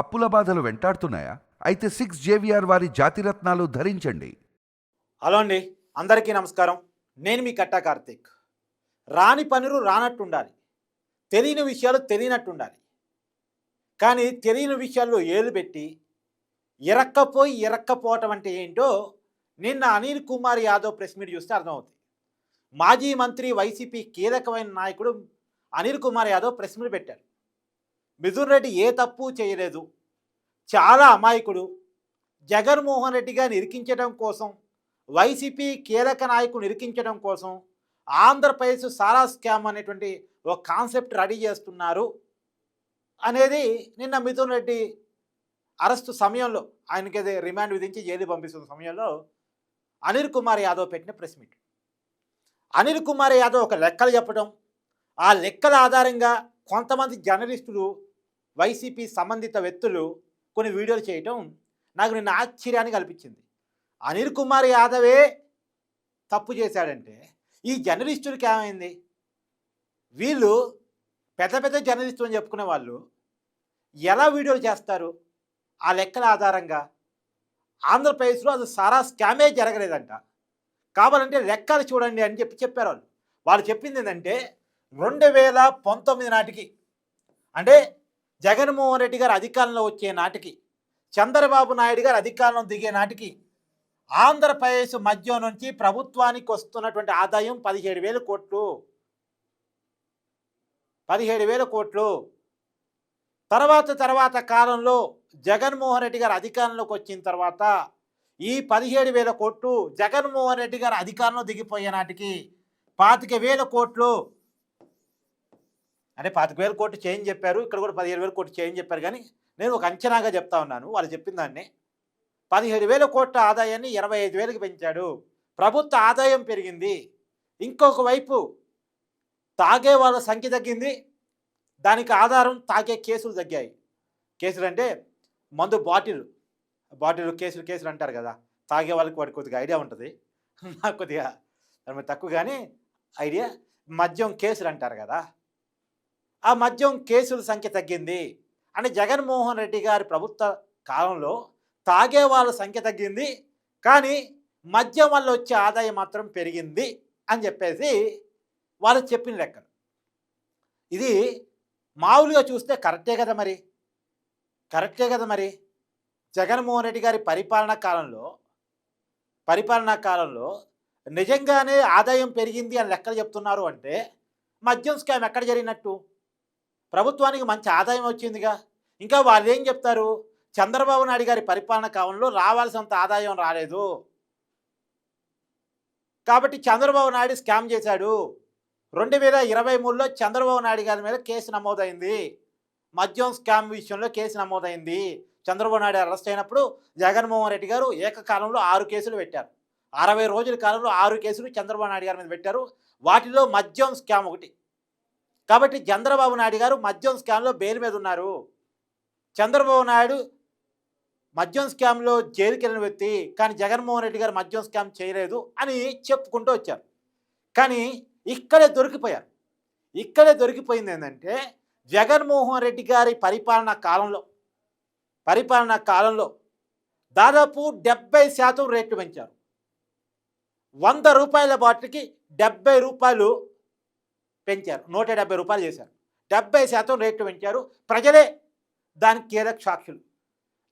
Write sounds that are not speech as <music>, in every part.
అప్పుల బాధలు వెంటాడుతున్నాయా? అయితే సిక్స్ జేవిఆర్ వారి జాతిరత్నాలు ధరించండి. హలో అండి అందరికీ నమస్కారం. నేను మీ కట్టా కార్తీక్. రాని పనులు రానట్టు ఉండాలి తెలియని విషయాలు తెలియనట్టు ఉండాలి కానీ తెలియని విషయాల్లో ఏలు పెట్టి ఇరక్కపోయి ఇరక్కపోవటం అంటే ఏంటో నిన్న అనిల్ కుమార్ యాదవ్ ప్రెస్ మీట్ చూస్తే అర్థమవుతుంది. మాజీ మంత్రి వైసీపీ కీలకమైన నాయకుడు అనిల్ కుమార్ యాదవ్ ప్రెస్ మీట్ పెట్టారు. మిథున్ రెడ్డి ఏ తప్పు చేయలేదు. చాలా అమాయకుడు. జగన్మోహన్ రెడ్డి గారిని ఇరికించడం కోసం వైసీపీ కీలక నాయకుని ఇరికించడం కోసం ఆంధ్రప్రదేశ్ సారా స్కామ్ అనేటువంటి ఒక కాన్సెప్ట్ రెడీ చేస్తున్నారు అనేది నిన్న మిథున్ రెడ్డి అరెస్టు సమయంలో ఆయనకి అదే రిమాండ్ విధించి జైలు పంపిస్తున్న సమయంలో అనిల్ కుమార్ యాదవ్ పెట్టిన ప్రెస్ మీట్. అనిల్ కుమార్ యాదవ్ ఒక లెక్కలు చెప్పడం ఆ లెక్కల ఆధారంగా కొంతమంది జర్నలిస్టులు వైసీపీ సంబంధిత వ్యక్తులు కొన్ని వీడియోలు చేయటం నాకు నిన్న ఆశ్చర్యాన్ని కల్పించింది. అనిల్ కుమార్ యాదవే తప్పు చేశాడంటే ఈ జర్నలిస్టులకి ఏమైంది? వీళ్ళు పెద్ద పెద్ద జర్నలిస్టులు అని చెప్పుకునే వాళ్ళు ఎలా వీడియోలు చేస్తారు? ఆ లెక్కల ఆధారంగా ఆంధ్రప్రదేశ్లో అది సారా స్కామే జరగలేదంట. కావాలంటే లెక్కలు చూడండి అని చెప్పి చెప్పారు వాళ్ళు. వాళ్ళు చెప్పింది ఏంటంటే రెండు వేల పంతొమ్మిది నాటికి అంటే జగన్మోహన్ రెడ్డి గారు అధికారంలో వచ్చే నాటికి చంద్రబాబు నాయుడు గారు అధికారంలో దిగే నాటికి ఆంధ్రప్రదేశ్ మధ్య నుంచి ప్రభుత్వానికి వస్తున్నటువంటి ఆదాయం పదిహేడు వేల కోట్లు. పదిహేడు వేల కోట్లు. తర్వాత తర్వాత కాలంలో జగన్మోహన్ రెడ్డి గారు అధికారంలోకి వచ్చిన తర్వాత ఈ పదిహేడు వేల కోట్లు జగన్మోహన్ రెడ్డి గారు అధికారంలో దిగిపోయే నాటికి పాతిక వేల కోట్లు. అంటే పాతిక వేల కోట్లు చేంజ్ చెప్పారు ఇక్కడ కూడా పదిహేడు వేల కోట్లు చేంజ్ చెప్పారు. కానీ నేను ఒక అంచనాగా చెప్తా ఉన్నాను వాళ్ళు చెప్పిన దాన్ని. పదిహేడు వేల కోట్ల ఆదాయాన్ని ఇరవై ఐదు వేలకు పెంచాడు. ప్రభుత్వ ఆదాయం పెరిగింది. ఇంకొక వైపు తాగే వాళ్ళ సంఖ్య తగ్గింది. దానికి ఆధారం తాగే కేసులు తగ్గాయి. కేసులు అంటే మందు బాటిల్ బాటిల్ కేసులు కేసులు అంటారు కదా. తాగే వాళ్ళకి వాడికి కొద్దిగా ఐడియా ఉంటుంది. <laughs> నాకు కొద్దిగా దాని తక్కువ కానీ ఐడియా. మద్యం కేసులు అంటారు కదా. ఆ మద్యం కేసుల సంఖ్య తగ్గింది. అంటే జగన్మోహన్ రెడ్డి గారి ప్రభుత్వ కాలంలో తాగే వాళ్ళ సంఖ్య తగ్గింది. కానీ మద్యం వల్ల వచ్చే ఆదాయం మాత్రం పెరిగింది అని చెప్పేసి వాళ్ళు చెప్పిన లెక్కలు. ఇది మామూలుగా చూస్తే కరెక్టే కదా మరి? కరెక్టే కదా మరి? జగన్మోహన్ రెడ్డి గారి పరిపాలనా కాలంలో పరిపాలనా కాలంలో నిజంగానే ఆదాయం పెరిగింది అని లెక్కలు చెప్తున్నారు అంటే మద్యం స్కామ్ ఎక్కడ జరిగినట్టు? ప్రభుత్వానికి మంచి ఆదాయం వచ్చిందిగా. ఇంకా వాళ్ళు ఏం చెప్తారు? చంద్రబాబు నాయుడు గారి పరిపాలన కాలంలో రావాల్సినంత ఆదాయం రాలేదు. కాబట్టి చంద్రబాబు నాయుడు స్కామ్ చేశాడు. రెండు వేల ఇరవై మూడులో చంద్రబాబు నాయుడు గారి మీద కేసు నమోదైంది. మద్యం స్కామ్ విషయంలో కేసు నమోదైంది. చంద్రబాబు నాయుడు అరెస్ట్ అయినప్పుడు జగన్మోహన్ రెడ్డి గారు ఏకకాలంలో ఆరు కేసులు పెట్టారు. అరవై రోజుల కాలంలో ఆరు కేసులు చంద్రబాబు నాయుడు గారి మీద పెట్టారు. వాటిలో మద్యం స్కామ్ ఒకటి కాబట్టి చంద్రబాబు నాయుడు గారు మద్యం స్కామ్లో బెయిల్ మీద ఉన్నారు. చంద్రబాబు నాయుడు మద్యం స్కామ్లో జైలుకి వెళ్ళిన వ్యక్తి కానీ జగన్మోహన్ రెడ్డి గారు మద్యం స్కామ్ చేయలేదు అని చెప్పుకుంటూ వచ్చారు. కానీ ఇక్కడే దొరికిపోయారు. ఇక్కడే దొరికిపోయింది ఏంటంటే జగన్మోహన్ రెడ్డి గారి పరిపాలనా కాలంలో పరిపాలనా కాలంలో దాదాపు డెబ్బై శాతం రేట్లు పెంచారు. వంద రూపాయల బాటిల్కి డెబ్బై రూపాయలు పెంచారు. నూట డెబ్బై రూపాయలు చేశారు. డెబ్బై శాతం రేట్లు పెంచారు. ప్రజలే దానికి కీలక సాక్షులు.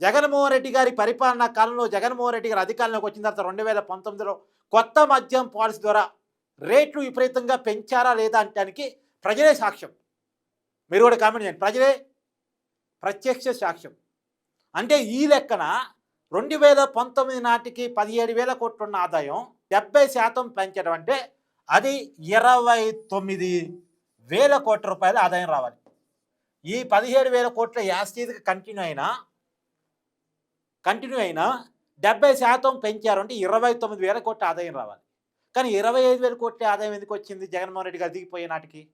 జగన్మోహన్ రెడ్డి గారి పరిపాలనా కాలంలో జగన్మోహన్ రెడ్డి గారి అధికారంలోకి వచ్చిన తర్వాత రెండు వేల పంతొమ్మిదిలో కొత్త మద్యం పాలసీ ద్వారా రేట్లు విపరీతంగా పెంచారా లేదా అంటానికి ప్రజలే సాక్ష్యం. మీరు కూడా కామెంట్ చేయండి. ప్రజలే ప్రత్యక్ష సాక్ష్యం. అంటే ఈ లెక్కన రెండు వేల పంతొమ్మిది నాటికి పదిహేడు వేల కోట్లున్న ఆదాయం డెబ్బై శాతం పెంచడం అంటే అది ఇరవై తొమ్మిది వేల కోట్ల రూపాయల ఆదాయం రావాలి. ఈ పదిహేడు వేల కోట్ల యాస్టీకి కంటిన్యూ అయినా కంటిన్యూ అయినా డెబ్బై శాతం పెంచారంటే ఇరవై తొమ్మిది వేల కోట్ల ఆదాయం రావాలి. కానీ ఇరవై ఐదు వేల కోట్ల ఆదాయం ఎందుకు వచ్చింది? జగన్మోహన్ రెడ్డి గారు దిగిపోయే నాటికి.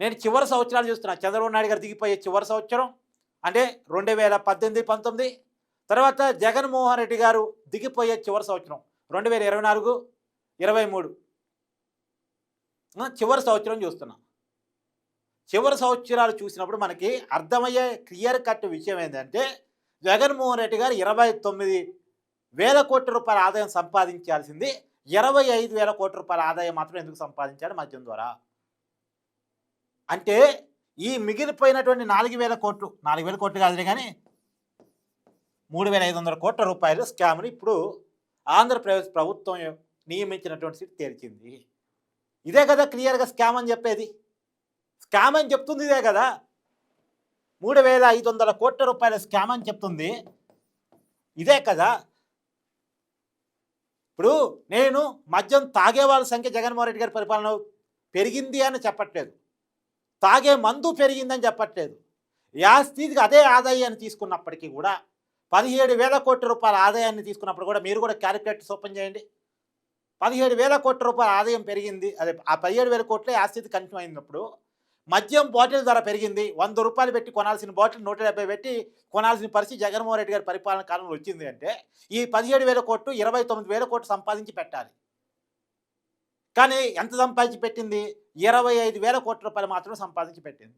నేను చివరి సంవత్సరాలు చూస్తున్నా. చంద్రబాబు నాయుడు గారు దిగిపోయే చివరి సంవత్సరం. అంటే రెండు వేల పద్దెనిమిది పంతొమ్మిది. తర్వాత జగన్మోహన్ రెడ్డి గారు దిగిపోయే చివరి సంవత్సరం. రెండు వేల ఇరవై నాలుగు ఇరవై మూడు. చివరి సంవత్సరం చూస్తున్నాం. చివరి సంవత్సరాలు చూసినప్పుడు మనకి అర్థమయ్యే క్లియర్ కట్ విషయం ఏంటంటే జగన్మోహన్ రెడ్డి గారు ఇరవై తొమ్మిది వేల కోట్ల రూపాయల ఆదాయం సంపాదించాల్సింది ఇరవై ఐదు వేల కోట్ల రూపాయల ఆదాయం మాత్రం ఎందుకు సంపాదించాడు మద్యం ద్వారా? అంటే ఈ మిగిలిపోయినటువంటి నాలుగు వేల కోట్లు నాలుగు వేల కోట్లు కాదులే కానీ మూడు వేల ఐదు వందల కోట్ల రూపాయలు స్కామ్ని ఇప్పుడు ఆంధ్రప్రదేశ్ ప్రభుత్వం నియమించినటువంటి సీట్ తేల్చింది. ఇదే కదా క్లియర్గా స్కామ్ అని చెప్పేది. స్కామ్ అని చెప్తుంది ఇదే కదా. మూడు వేల ఐదు వందల కోట్ల రూపాయల స్కామ్ అని చెప్తుంది. ఇదే కదా. ఇప్పుడు నేను మద్యం తాగే వాళ్ళ సంఖ్య జగన్మోహన్ రెడ్డి గారి పరిపాలన పెరిగింది అని చెప్పట్లేదు. తాగే మందు పెరిగిందని చెప్పట్లేదు. యాస్థితికి అదే ఆదాయాన్ని తీసుకున్నప్పటికీ కూడా పదిహేడు వేల కోట్ల రూపాయల ఆదాయాన్ని తీసుకున్నప్పుడు కూడా మీరు కూడా క్యాలిక్యులేటర్స్ ఓపెన్ చేయండి. పదిహేడు వేల కోట్ల రూపాయల ఆదాయం పెరిగింది. అదే ఆ పదిహేడు వేల కోట్లే ఆస్థితి కంటిన్యూ అయినప్పుడు మద్యం బాటిల్ ధర పెరిగింది. వంద రూపాయలు పెట్టి కొనాల్సిన బాటిల్ నూట డెబ్బై పెట్టి కొనాల్సిన పరిస్థితి జగన్మోహన్ రెడ్డి గారి పరిపాలన కాలంలో వచ్చింది అంటే ఈ పదిహేడు వేల కోట్లు ఇరవై తొమ్మిది వేల కోట్లు సంపాదించి పెట్టాలి. కానీ ఎంత సంపాదించి పెట్టింది? ఇరవై ఐదు వేల కోట్ల రూపాయలు మాత్రం సంపాదించి పెట్టింది.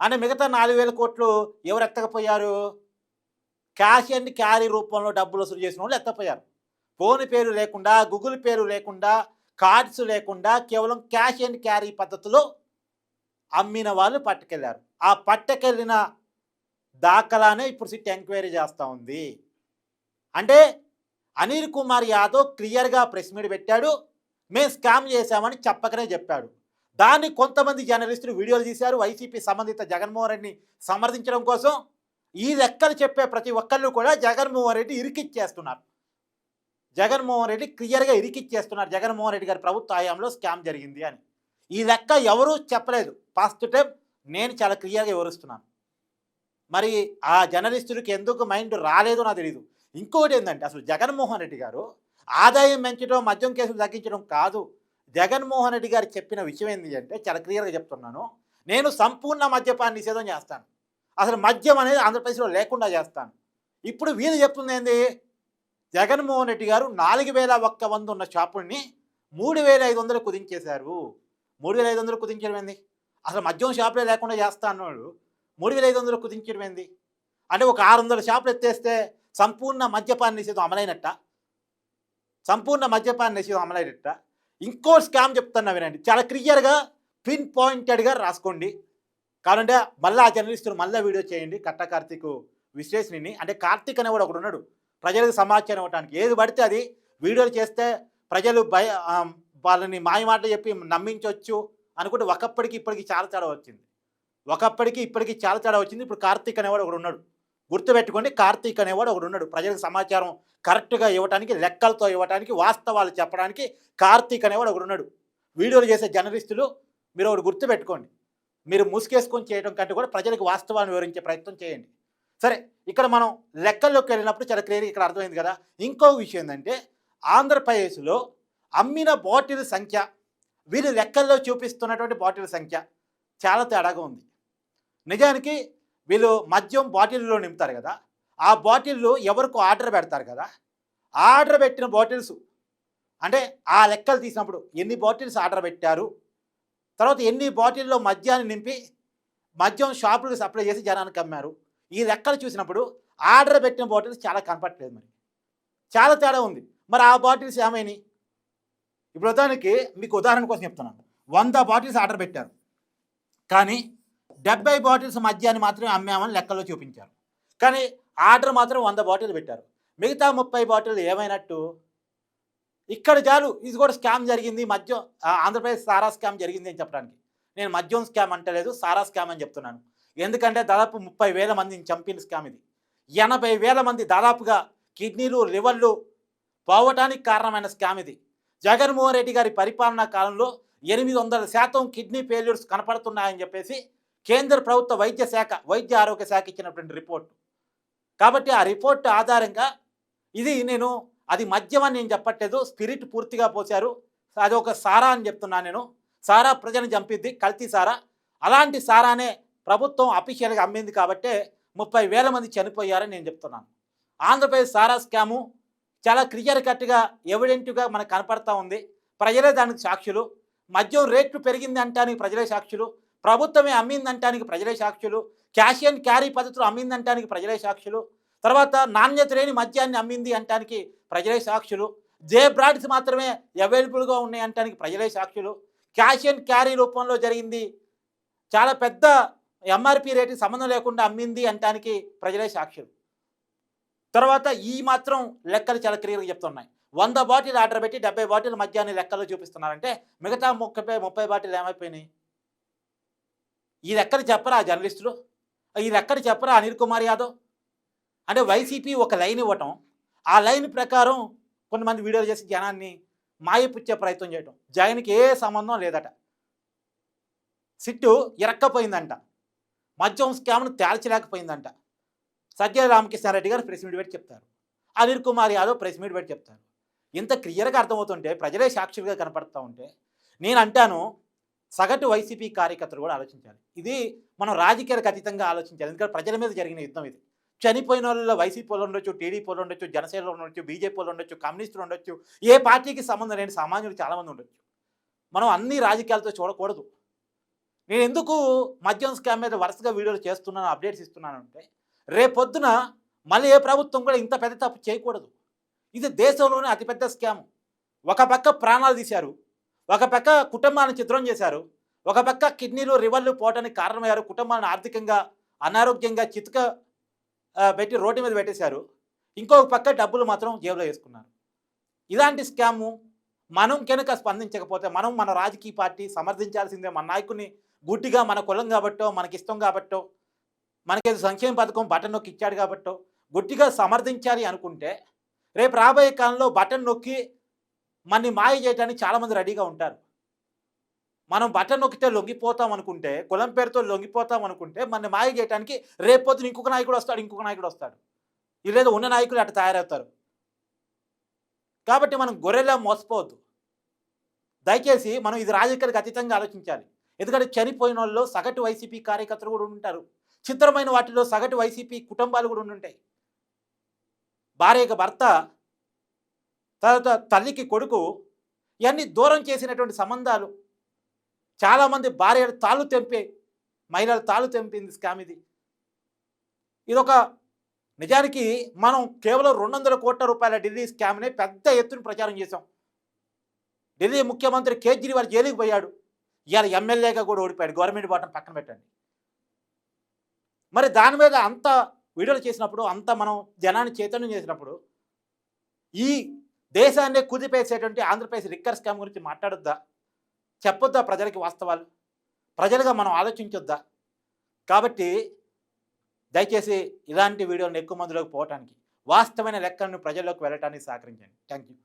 అంటే మిగతా నాలుగు వేల కోట్లు ఎవరు ఎత్తకపోయారు? క్యాష్ అండ్ క్యారీ రూపంలో డబ్బులు వసూలు చేసిన వాళ్ళు ఎత్తపోయారు ఫోన్ పేరు లేకుండా గూగుల్ పేరు లేకుండా కార్డ్స్ లేకుండా కేవలం క్యాష్ అండ్ క్యారీ పద్ధతిలో అమ్మిన వాళ్ళు పట్టుకెళ్ళారు ఆ పట్టుకెళ్ళిన దాఖలానే ఇప్పుడు సిట్ ఎంక్వైరీ చేస్తూ ఉంది. అంటే అనిల్ కుమార్ యాదవ్ క్లియర్గా ప్రెస్ మీట్ పెట్టాడు. మేము స్కామ్ చేశామని చెప్పకనే చెప్పాడు. దాన్ని కొంతమంది జర్నలిస్టులు వీడియోలు తీశారు. వైసీపీ సంబంధిత జగన్మోహన్ రెడ్డిని సమర్థించడం కోసం ఈ లెక్కలు చెప్పే ప్రతి ఒక్కళ్ళు కూడా జగన్మోహన్ రెడ్డి ఇరికిచ్చేస్తున్నారు. జగన్మోహన్ రెడ్డి క్లియర్గా ఇరికిచ్చేస్తున్నారు. జగన్మోహన్ రెడ్డి గారి ప్రభుత్వ హయాంలో స్కామ్ జరిగింది అని. ఈ లెక్క ఎవరూ చెప్పలేదు. ఫస్ట్ టైం నేను చాలా క్లియర్గా వివరిస్తున్నాను. మరి ఆ జర్నలిస్టులకి ఎందుకు మైండ్ రాలేదో నాకు తెలియదు ఇంకోటి ఏంటంటే అసలు జగన్మోహన్ రెడ్డి గారు ఆదాయం పెంచడం మద్యం కేసులు తగ్గించడం కాదు. జగన్మోహన్ రెడ్డి గారు చెప్పిన విషయం ఏంటి అంటే చాలా క్లియర్గా చెప్తున్నాను. నేను సంపూర్ణ మద్యపాన్ని నిషేధం చేస్తాను. అసలు మద్యం అనేది ఆంధ్రప్రదేశ్లో లేకుండా చేస్తాను. ఇప్పుడు వీళ్ళు చెప్తుంది ఏంది జగన్మోహన్ రెడ్డి గారు నాలుగు వేల ఒక్క వంద ఉన్న షాపుల్ని మూడు వేల ఐదు వందలు కుదించేశారు. మూడు వేల ఐదు వందలు కుదించడం ఏంది? అసలు మద్యం షాపులే లేకుండా చేస్తా అన్నాడు. మూడు వేల ఐదు వందలు కుదించడం ఏంది? అంటే ఒక ఆరు వందల షాపులు ఎత్తేస్తే సంపూర్ణ మద్యపాన నిషేధం అమలైనట్ట? సంపూర్ణ మద్యపాన నిషేధం అమలైనట్ట? ఇంకో స్కామ్ చెప్తున్నా వినండి. చాలా క్లియర్గా పిన్ పాయింటెడ్గా రాసుకోండి. కావాలంటే మళ్ళీ ఆ జర్నలిస్టులు మళ్ళీ వీడియో చేయండి. కట్ట కార్తీక్ విశ్లేషణని అంటే కార్తీక్ అనేవాడు ఒకడు ఉన్నాడు. ప్రజలకు సమాచారం ఇవ్వడానికి ఏది పడితే అది వీడియోలు చేస్తే ప్రజలు భయ వాళ్ళని మాయమాట చెప్పి నమ్మించవచ్చు అనుకుంటే ఒకప్పటికి ఇప్పటికి చాలా తేడా వచ్చింది. ఒకప్పటికి ఇప్పటికి చాలా తేడా వచ్చింది. ఇప్పుడు కార్తీక్ అనేవాడు ఒకడు ఉన్నాడు. గుర్తుపెట్టుకోండి కార్తీక్ అనేవాడు ఒకడు ఉన్నాడు. ప్రజలకు సమాచారం కరెక్ట్గా ఇవ్వడానికి లెక్కలతో ఇవ్వడానికి వాస్తవాలు చెప్పడానికి కార్తీక్ అనేవాడు ఒకడు ఉన్నాడు. వీడియోలు చేసే జర్నలిస్టులు మీరు ఒకటి గుర్తుపెట్టుకోండి. మీరు ముసుగేసుకొని చేయడం కంటే కూడా ప్రజలకు వాస్తవాన్ని వివరించే ప్రయత్నం చేయండి. సరే ఇక్కడ మనం లెక్కల్లోకి వెళ్ళినప్పుడు చాలా క్లియర్గా ఇక్కడ అర్థమైంది కదా. ఇంకో విషయం ఏంటంటే ఆంధ్రప్రదేశ్లో అమ్మిన బాటిల్ సంఖ్య వీళ్ళు లెక్కల్లో చూపిస్తున్నటువంటి బాటిల్ సంఖ్య చాలా తేడాగా ఉంది. నిజానికి వీళ్ళు మద్యం బాటిల్లో నింపుతారు కదా. ఆ బాటిల్లో ఎవరికి ఆర్డర్ పెడతారు కదా. ఆర్డర్ పెట్టిన బాటిల్స్ అంటే ఆ లెక్కలు తీసినప్పుడు ఎన్ని బాటిల్స్ ఆర్డర్ పెట్టారు తర్వాత ఎన్ని బాటిల్లో మద్యాన్ని నింపి మద్యం షాపులకు సప్లై చేసి జనానికి అమ్మారు ఈ లెక్కలు చూసినప్పుడు ఆర్డర్ పెట్టిన బాటిల్స్ చాలా కనపట్లేదు మరి. చాలా తేడా ఉంది. మరి ఆ బాటిల్స్ ఏమైనాయి? ఇప్పుడు ఉదాహరణకి మీకు ఉదాహరణ కోసం చెప్తున్నాను. వంద బాటిల్స్ ఆర్డర్ పెట్టారు. కానీ డెబ్బై బాటిల్స్ మద్యాన్ని మాత్రమే అమ్మామని లెక్కలో చూపించారు. కానీ ఆర్డర్ మాత్రం వంద బాటిల్ పెట్టారు. మిగతా ముప్పై బాటిల్ ఏమైనట్టు? ఇక్కడ చాలు ఇది కూడా స్కామ్ జరిగింది. మద్యం ఆంధ్రప్రదేశ్ సారా స్కామ్ జరిగింది అని చెప్పడానికి. నేను మద్యం స్కామ్ అంటలేదు సారా స్కామ్ అని చెప్తున్నాను. ఎందుకంటే దాదాపు ముప్పై వేల మందిని చంపిన స్కామ్ ఇది. ఎనభై వేల మంది దాదాపుగా కిడ్నీలు లివర్లు పోవటానికి కారణమైన స్కామ్ ఇది. జగన్మోహన్ రెడ్డి గారి పరిపాలనా కాలంలో ఎనిమిది వందల శాతం కిడ్నీ ఫెయిల్యూర్స్ కనపడుతున్నాయని చెప్పేసి కేంద్ర ప్రభుత్వ వైద్య శాఖ వైద్య ఆరోగ్య శాఖ ఇచ్చినటువంటి రిపోర్ట్. కాబట్టి ఆ రిపోర్ట్ ఆధారంగా ఇది నేను అది మద్యం అని నేను చెప్పట్లేదు స్పిరిట్ పూర్తిగా పోశారు. అది ఒక సారా అని చెప్తున్నాను నేను. సారా ప్రజలను చంపిద్ది కల్తీ సారా. అలాంటి సారానే ప్రభుత్వం అఫీషియల్గా అమ్మింది కాబట్టే ముప్పై వేల మంది చనిపోయారని నేను చెప్తున్నాను. ఆంధ్రప్రదేశ్ సారా స్కాము చాలా క్లియర్ కట్గా ఎవిడెంట్గా మనకు కనపడతా ఉంది. ప్రజలే దానికి సాక్షులు. మద్యం రేట్లు పెరిగింది అంటానికి ప్రజలే సాక్షులు. ప్రభుత్వమే అమ్మిందంటానికి ప్రజలే సాక్షులు. క్యాష్ అండ్ క్యారీ పద్ధతిలో అమ్మిందంటానికి ప్రజలే సాక్షులు. తర్వాత నాణ్యత లేని మద్యాన్ని అమ్మింది అంటానికి ప్రజలే సాక్షులు. జే బ్రాండ్స్ మాత్రమే అవైలబుల్గా ఉన్నాయి అంటానికి ప్రజలే సాక్షులు. క్యాష్ అండ్ క్యారీ రూపంలో జరిగింది. చాలా పెద్ద ఎంఆర్పి రేటు సంబంధం లేకుండా అమ్మింది అంటానికి ప్రజలే సాక్షులు. తర్వాత ఈ మాత్రం లెక్కలు చాలా క్లియర్గా చెప్తున్నాయి. వంద బాటిల్ ఆర్డర్ పెట్టి డెబ్బై బాటిల్ మధ్యాహ్నం లెక్కలు చూపిస్తున్నారంటే మిగతా ముప్పై ముప్పై బాటిల్ ఏమైపోయినాయి? ఈ లెక్కలు చెప్పరా ఆ జర్నలిస్టులు? ఈ లెక్కలు చెప్పరా అనిల్ కుమార్ యాదవ్? అంటే వైసీపీ ఒక లైన్ ఇవ్వటం ఆ లైన్ ప్రకారం కొంతమంది వీడియోలు చేసి జనాన్ని మాయపుచ్చే ప్రయత్నం చేయటం. జగన్కి ఏ సంబంధం లేదట. సిట్టు ఇరక్కపోయిందంట. మద్యం స్కామ్ను తేల్చలేకపోయిందంట. సత్య రామకృష్ణారెడ్డి గారు ప్రెస్ మీట్ పెట్టి చెప్తారు. అనిల్ కుమార్ యాదవ్ ప్రెస్ మీట్ పెట్టి చెప్తారు. ఇంత క్లియర్గా అర్థమవుతుంటే ప్రజలే సాక్షులుగా కనపడుతూ ఉంటే నేను అంటాను సగటు వైసీపీ కార్యకర్తలు కూడా ఆలోచించాలి. ఇది మనం రాజకీయాలకు అతీతంగా ఆలోచించాలి. ఎందుకంటే ప్రజల మీద జరిగిన యుద్ధం ఇది. చనిపోయిన వాళ్ళలో వైసీపీ వాళ్ళు ఉండొచ్చు టీడీపీలో ఉండొచ్చు జనసేనలో ఉండొచ్చు బీజేపీలో ఉండొచ్చు కమ్యూనిస్టులు ఉండొచ్చు ఏ పార్టీకి సంబంధం లేని సామాన్యులు చాలామంది ఉండొచ్చు. మనం అన్ని రాజకీయాలతో చూడకూడదు. నేను ఎందుకు మద్యం స్కామ్ మీద వరుసగా వీడియోలు చేస్తున్నాను అప్డేట్స్ ఇస్తున్నాను అంటే రేపొద్దున మళ్ళీ ఏ ప్రభుత్వం కూడా ఇంత పెద్ద తప్పు చేయకూడదు. ఇది దేశంలోనే అతిపెద్ద స్కామ్. ఒక పక్క ప్రాణాలు తీశారు ఒక పక్క కుటుంబాన్ని చిత్రం చేశారు ఒక పక్క కిడ్నీలు రివర్లు పోవడానికి కారణమయ్యారు కుటుంబాన్ని ఆర్థికంగా అనారోగ్యంగా చితక పెట్టి రోడ్డు మీద పెట్టేశారు. ఇంకొక పక్క డబ్బులు మాత్రం జేబులో వేసుకున్నారు. ఇలాంటి స్కాము మనం కనుక స్పందించకపోతే మనం మన రాజకీయ పార్టీ సమర్థించాల్సిందే మన నాయకుని గుడ్డిగా మన కులం కాబట్టో మనకి ఇష్టం కాబట్టో మనకి సంక్షేమ పథకం బటన్ నొక్కి ఇచ్చాడు కాబట్టో గుడ్డిగా సమర్థించాలి అనుకుంటే రేపు రాబోయే కాలంలో బటన్ నొక్కి మనని మాయ చేయడానికి చాలామంది రెడీగా ఉంటారు. మనం బటన్ నొక్కితే లొంగిపోతాం అనుకుంటే కులం పేరుతో లొంగిపోతాం అనుకుంటే మన మాయ చేయడానికి రేపొద్దున ఇంకొక నాయకుడు వస్తాడు ఇంకొక నాయకుడు వస్తాడు. లేదా ఉన్న నాయకులు అట్లా తయారవుతారు. కాబట్టి మనం గొర్రెలా మోసపోవద్దు. దయచేసి మనం ఇది రాజకీయాలకు అతీతంగా ఆలోచించాలి. ఎందుకంటే చనిపోయిన వాళ్ళు సగటు వైసీపీ కార్యకర్తలు కూడా ఉంటారు చిత్రమైన వాటిలో సగటు వైసీపీ కుటుంబాలు కూడా ఉంటాయి భార్యకు భర్త తర్వాత తల్లికి కొడుకు ఇవన్నీ దూరం చేసినటువంటి సంబంధాలు. చాలామంది భార్య తాళ్ళు తెంపే మహిళలు తాళ్ళు తెంపింది స్కామ్ ఇది. ఇదొక నిజానికి మనం కేవలం రెండు వందల కోట్ల రూపాయల ఢిల్లీ స్కామ్ని పెద్ద ఎత్తున ప్రచారం చేశాం. ఢిల్లీ ముఖ్యమంత్రి కేజ్రీవాల్ జైలుకి పోయాడు. ఇవాళ ఎమ్మెల్యేగా కూడా ఓడిపోయాడు. గవర్నమెంట్ బాటం పక్కన పెట్టండి. మరి దాని మీద అంత వీడియోలు చేసినప్పుడు అంత మనం జనాన్ని చైతన్యం చేసినప్పుడు ఈ దేశాన్ని కుదిపేసేటువంటి ఆంధ్రప్రదేశ్ రిక్కర్ స్కామ్ గురించి మాట్లాడొద్దా? చెప్పొద్దా ప్రజలకి వాస్తవాలు? ప్రజలుగా మనం ఆలోచించొద్దా? కాబట్టి దయచేసి ఇలాంటి వీడియోలను ఎక్కువ మందిలోకి పోవటానికి వాస్తవమైన లెక్కలను ప్రజల్లోకి వెళ్ళటానికి సహకరించండి. Thank you